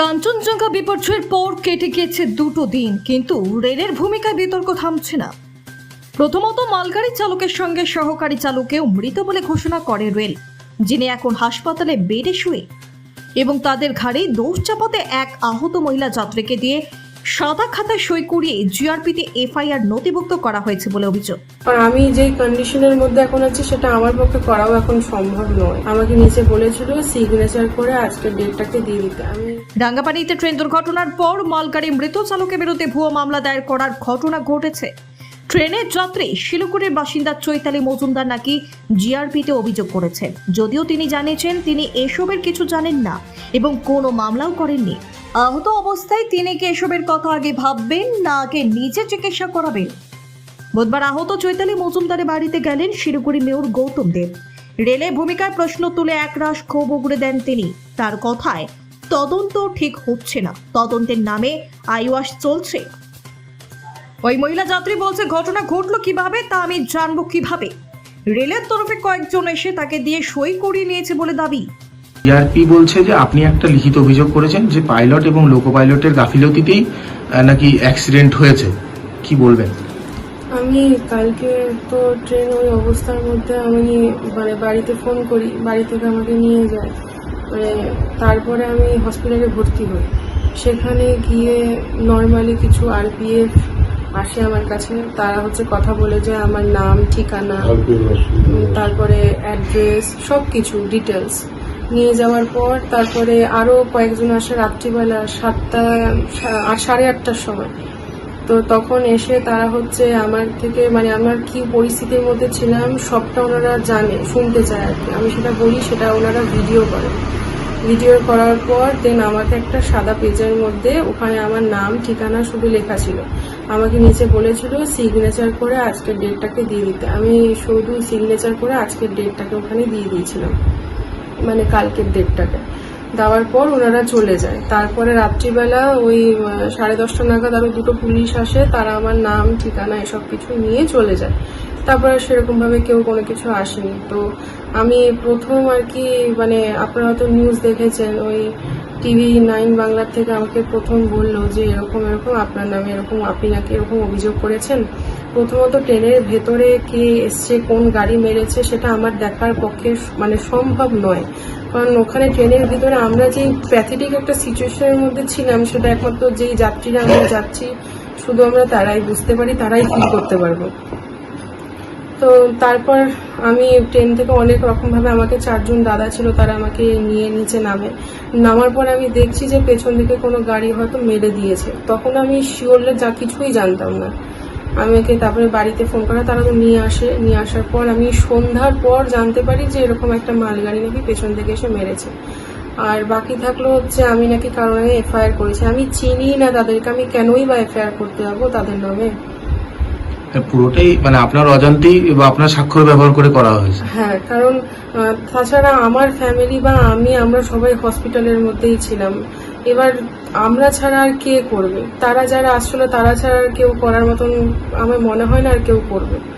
কাঞ্চনজঙ্ঘা বিপর্যয়ের পর কেটে গিয়েছে দুটো দিন, কিন্তু রেলের ভূমিকায় বিতর্ক থামছে না। প্রথমত মালগাড়ি চালকের সঙ্গে সহকারী চালকেও মৃত বলে ঘোষণা করে রেল, যিনি এখন হাসপাতালে বেডে শুয়ে। এবং তাদের ঘাড়ে দোষ চাপাতে এক আহত মহিলা যাত্রীকে দিয়ে সাদা খাতা সই করিয়ে জিআরপিতে এফআইআর নথিভুক্ত করা হয়েছে বলে অভিযোগ। আর আমি যে কন্ডিশনের মধ্যে এখন আছি সেটা আমার পক্ষে করাও এখন সম্ভব নয়। আমাকে নিচে বলেছিল সিগনেচার করে আজকে ডেটটাকে দিয়ে দিতে। আমি রাঙ্গাপানিতে ট্রেন দুর্ঘটনার পর মালগাড়ি মৃত চালকের বিরুদ্ধে ভুয়ো মামলা দায়ের করার ঘটনা ঘটেছে। ট্রেনের যাত্রী শিলিগুড়ির বাসিন্দা চৈতালি মজুমদার নাকি জিআরপিতে অভিযোগ করেছেন যদিও তিনি জানিয়েছেন, তিনি এসবের কিছু জানেন না এবং কোনো মামলাও করেননি। আহত অবস্থায় তিনি কি এসবের কথা আগে ভাববেন না আগে নিজে চিকিৎসা করাবেন? বুধবার আহত চৈতালি মজুমদারের বাড়িতে গেলেন শিলিগুড়ি মেয়র গৌতম দেব। রেলের ভূমিকায় প্রশ্ন তুলে একরাশ ক্ষোভ উগড়ে দেন তিনি। তার কথায়, তদন্ত ঠিক হচ্ছে না। তদন্তের নামে আইওয়াস চলছে। ওই মহিলা যাত্রী বলছে ঘটনা ঘটলো কীভাবে তা আমি জানব কীভাবে? রেলের তরফে কয়েকজন এসে তাকে দিয়ে সই করিয়ে নিয়েছে বলে দাবি। জিআরপি বলছে যে আপনি একটা লিখিত অভিযোগ করেছেন যে পাইলট এবং লোকো পাইলটের গাফিলতিতেই নাকি অ্যাক্সিডেন্ট হয়েছে। কি বলবেন? আমি কালকে তো ট্রেন ওই অবস্থার মধ্যে আমি মানে বাড়িতে ফোন করি বাড়ি থেকে আমাকে নিয়ে যায়। মানে তারপরে আমি হসপিটালে ভর্তি হই। সেখানে গিয়ে নর্মালি কিছু আরপিএফ আসে আমার কাছে, তারা হচ্ছে কথা বলে যে আমার নাম, ঠিকানা, তারপরে অ্যাড্রেস সব কিছু ডিটেলস নিয়ে যাওয়ার পর তারপরে আরও কয়েকজন আসে রাত্রিবেলা সাতটা সাড়ে আটটার সময়। তো তখন এসে তারা হচ্ছে আমার থেকে মানে আমার কি পরিস্থিতির মধ্যে ছিলাম, সবটা ওনারা জানে, শুনতে চায় আর কি। আমি সেটা বলি, সেটা ওনারা ভিডিও করে। ভিডিও করার পর দেন আমাকে একটা সাদা পেজের মধ্যে ওখানে আমার নাম, ঠিকানা শুধু লেখা ছিল। আমাকে নিচে বলেছিল সিগনেচার করে আজকের ডেটটাকে দিয়ে দিতে। আমি শুধু সিগনেচার করে আজকের ডেটটাকে ওখানে দিয়ে দিয়েছিলাম। মানে কালকের ডেটটাকে দেওয়ার পর ওনারা চলে যায়। তারপরে রাত্রিবেলা ওই সাড়ে দশটা নাগাদ আরও দুটো পুলিশ আসে, তারা আমার নাম, ঠিকানা, এসব কিছু নিয়ে চলে যায়। তারপরে সেরকম ভাবে কেউ কোনো কিছু আসেনি। তো আমি প্রথম আর কি মানে আপনারা হয়তো নিউজ দেখেছেন, ওই টিভি নাইন বাংলার থেকে আমাকে প্রথম বলল যে এরকম এরকম, আপনার নামে এরকম, আপনি নাকি এরকম অভিযোগ করেছেন। প্রথমত ট্রেনের ভেতরে কে এসছে, কোন গাড়ি মেরেছে, সেটা আমার দেখার পক্ষে মানে সম্ভব নয়। কারণ ওখানে ট্রেনের ভিতরে আমরা যে প্যাথেটিক একটা সিচুয়েশনের মধ্যে ছিলাম, সেটা একমাত্র যেই যাত্রীরা আমরা যাচ্ছি, শুধু আমরা তারাই বুঝতে পারি, তারাই ফিল করতে পারব। তো তারপর আমি ট্রেন থেকে অনেক রকম ভাবে আমাকে চারজন দাদা ছিল, তারা আমাকে নিয়ে নিচে নামে। নামার পর আমি দেখছি যে পেছন দিকে কোনো গাড়ি হয়তো মেরে দিয়েছে। তখন আমি শিওরলে যা কিছুই জানতাম না। আমাকে তারপরে বাড়িতে ফোন করা, তারা তো নিয়ে আসে। নিয়ে আসার পর আমি সন্ধ্যার পর জানতে পারি যে এরকম একটা মালগাড়ি নাকি পেছন থেকে এসে মেরেছে। আর বাকি থাকল হচ্ছে আমি নাকি কারণে এফআইআর করেছি। আমি চিনি না তাদেরকে, আমি কেনই বা এফআইআর করতে যাব তাদের নামে? পুরোটাই মানে আপনার অজান্তেই বা আপনার স্বাক্ষর ব্যবহার করে করা হয়েছে। হ্যাঁ কারণ তাছাড়া আমার ফ্যামিলি বা আমি, আমরা সবাই হসপিটালের মধ্যেই ছিলাম। এবার আমরা ছাড়া আর কে করবে? তারা যারা আসছিল, তারা ছাড়া আর কেউ করার মতন আমার মনে হয় না আর কেউ করবে।